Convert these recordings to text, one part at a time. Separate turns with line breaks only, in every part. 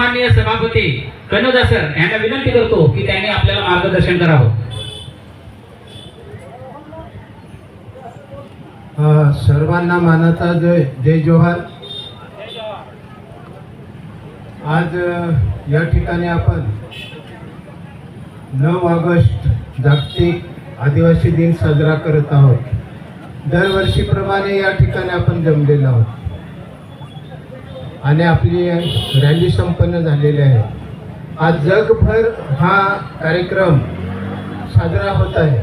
सन्माननीय सभापती कनोजा सर यांना विनंती करतो की त्यांनी आपल्याला मार्गदर्शन करावं.
सर्वांना मानाचा जय जय जोहार. आज या ठिकाणी आपण नऊ ऑगस्ट जागतिक आदिवासी दिन साजरा करत आहोत. दरवर्षीप्रमाणे या ठिकाणी आपण जमलेलो आहोत. आणि आपली रॅली संपन्न झालेली आहे. आज जगभर हा कार्यक्रम साजरा होत आहे.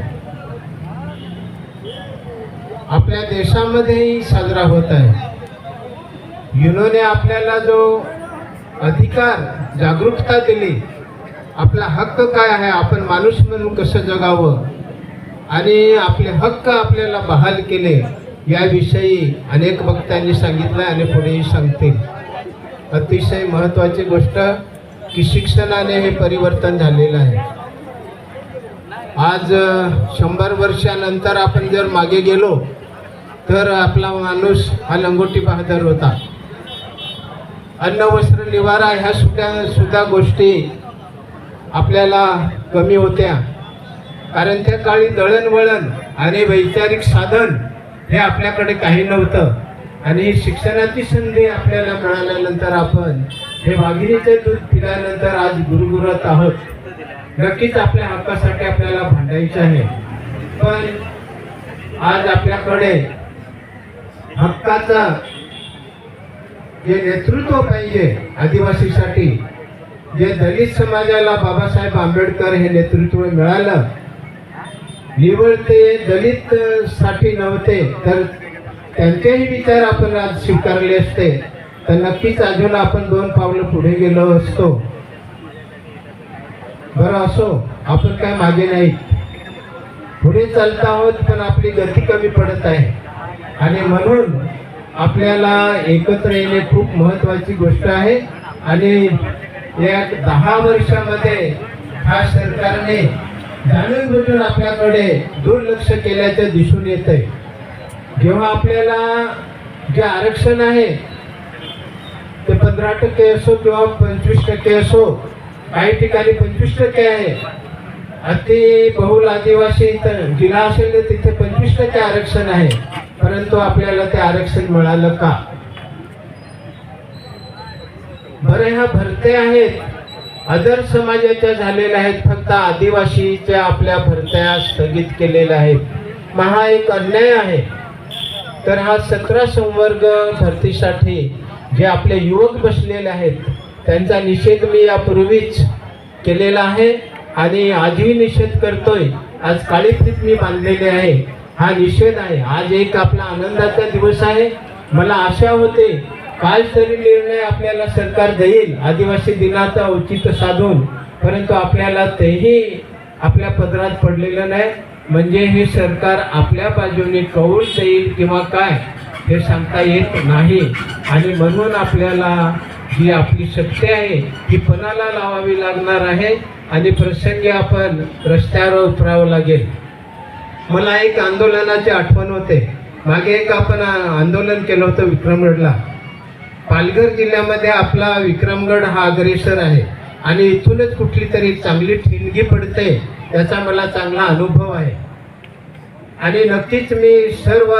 आपल्या देशामध्येही साजरा होत आहे. युनोने आपल्याला जो अधिकार जागरूकता दिली आपला हक्क काय आहे आपण माणूस म्हणून कसं जगावं आणि आपले हक्क आपल्याला बहाल केले याविषयी अनेक वक्त्यांनी सांगितलं आणि पुढेही सांगतील. अतिशय महत्त्वाची गोष्ट की शिक्षणाने हे परिवर्तन झालेलं आहे. आज शंभर वर्षानंतर आपण जर मागे गेलो तर आपला माणूस हा लंगोटी बहादर होता. अन्न वस्त्र निवारा ह्या सुद्धा सुद्धा गोष्टी आपल्याला कमी होत्या. कारण त्या काळी दळणवळण आणि वैचारिक साधन हे आपल्याकडे काही नव्हतं. आणि शिक्षणाची संधी आपल्याला मिळाल्यानंतर आपण हे वाघिणीचे दूध पिल्यानंतर आज गुरगुरत आहोत. नक्कीच आपल्या हक्कासाठी आपल्याला भांडायचं आहे. पण आज आपल्याकडे हक्काचा जे नेतृत्व पाहिजे आदिवासीसाठी जे दलित समाजाला बाबासाहेब आंबेडकर हे नेतृत्व मिळालं निवड ते दलित साठी नव्हते तर त्यांचेही विचार आपण आज स्वीकारले असते तर नक्कीच अजून आपण दोन पावलं पुढे गेलो असतो. बरं असो आपण काय मागे नाही पुढे चालत आहोत पण आपली गती कमी पडत आहे. आणि म्हणून आपल्याला एकत्र येणे खूप महत्वाची गोष्ट आहे. आणि या दहा वर्षामध्ये हा सरकारने जाणून बुजून आपल्याकडे दुर्लक्ष केल्याचं दिसून येत आहे जेव्हा आपल्याला जे आरक्षण आहे ते पंधरा टक्के असो किंवा पंचवीस टक्के असो काही ठिकाणी पंचवीस टक्के आहे. अति बहुल आदिवासी इथं जिल्हा असेल तर तिथे पंचवीस टक्के आरक्षण आहे. परंतु आपल्याला ते आरक्षण मिळालं का? बरं ह्या भरते आहेत. अदर समाजाच्या झालेल्या आहेत फक्त आदिवासीच्या आपल्या भरत्या स्थगित केलेल्या आहेत. महा एक अन्याय आहे. तर हा सतरा संवर्ग भरतीसाठी जे आपले युवक बसलेले आहेत त्यांचा निषेध मी यापूर्वीच केलेला आहे आणि आजही निषेध करतोय. आज काळीफीत मी बांधलेले आहे. हा निषेध आहे. आज एक आपला आनंदाचा दिवस आहे. मला आशा होते काल तरी निर्णय आपल्याला सरकार देईल आदिवासी दिनाचा औचित्य साधून परंतु आपल्याला तेही आपल्या पदरात पडलेलं नाही. म्हणजे हे सरकार आपल्या बाजूने कौल देईल किंवा काय हे सांगता येत नाही. आणि म्हणून आपल्याला जी आपली सत्य आहे ती पणाला लावावी लागणार आहे. आणि प्रसंगी आपण रस्त्यावर उतरावं लागेल. मला एक आंदोलनाची आठवण होते. मागे एक आपण आंदोलन केलं होतं विक्रमगडला. पालघर जिल्ह्यामध्ये आपला विक्रमगड हा अग्रेसर आहे. आणि इथूनच कुठली तरी चांगली ठिणगी पडते. याचा मला चांगला अनुभव आहे. आणि नक्कीच मी सर्व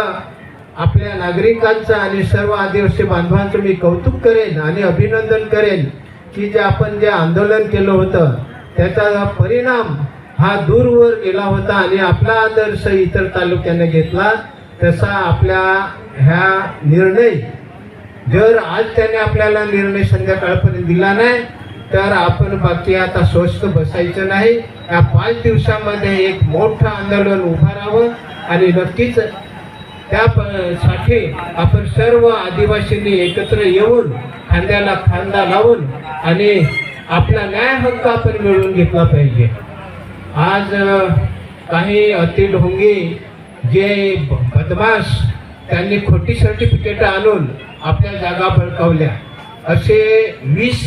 आपल्या नागरिकांचं आणि सर्व आदिवासी बांधवांचं मी कौतुक करेन आणि अभिनंदन करेन की जे आपण जे आंदोलन केलं होतं त्याचा परिणाम हा दूरवर गेला होता आणि आपला आदर्श इतर तालुक्याने घेतला तसा आपल्या ह्या निर्णय जर आज त्याने आपल्याला निर्णय संध्याकाळपर्यंत दिला नाही तर आपण बाकी आता स्वस्त बसायचं नाही. या पाच दिवसामध्ये एक मोठं आंदोलन उभं राहावं आणि नक्कीच त्या साठी आपण सर्व आदिवासींनी एकत्र येऊन खांद्याला खांदा लावून आणि आपला न्याय हक्क आपण मिळवून घेतला पाहिजे. आज काही अतिढोंगी जे बदमाश त्यांनी खोटी सर्टिफिकेट आणून आपल्या जागा बळकावल्या असे वीस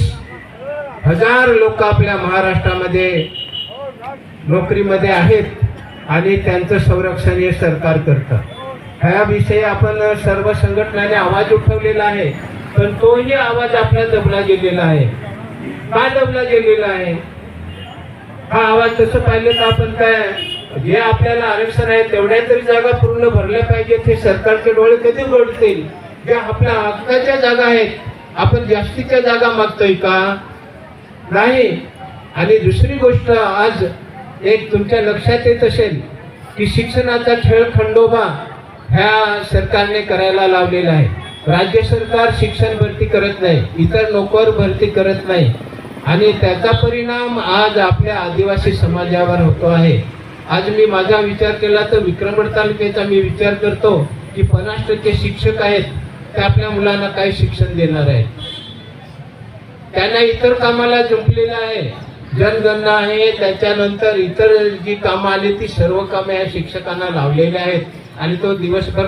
हजार लोक आपल्या महाराष्ट्रामध्ये नोकरीमध्ये आहेत आणि त्यांचं संरक्षण हे सरकार करतं. ह्याविषयी आपण सर्व संघटनाने आवाज उठवलेला आहे पण तोही आवाज आपला दबला गेलेला आहे. माधवला गेलेला आहे? हा आवाज तसं पाहिलं तर आपण काय जे आपल्याला आरक्षण आहे तेवढ्या तरी जागा पूर्ण भरल्या पाहिजेत हे सरकारचे डोळे कधी उघडतील? ज्या आपल्या हक्काच्या जागा आहेत आपण जास्तीच्या जागा मागतोय का? नाही. आणि दुसरी गोष्ट आज एक तुमच्या लक्षात येत असेल की शिक्षणाचा खेळ खंडोबा ह्या सरकारने करायला लावलेला आहे. राज्य सरकार शिक्षण भरती करत नाही इतर नोकर भरती करत नाही. आणि त्याचा परिणाम आज आपल्या आदिवासी समाजावर होतो आहे. आज मी माझा विचार केला तर विक्रमगड तालुक्याचा मी विचार करतो की पन्नास टक्के शिक्षक आहेत ते आपल्या मुलांना काय शिक्षण देणार आहेत. त्यांना इतर कामाला जुंपलेलं आहे. जनगणना आहे त्याच्यानंतर इतर जी कामं आली ती सर्व कामे या शिक्षकांना लावलेली आहेत. आणि तो दिवसभर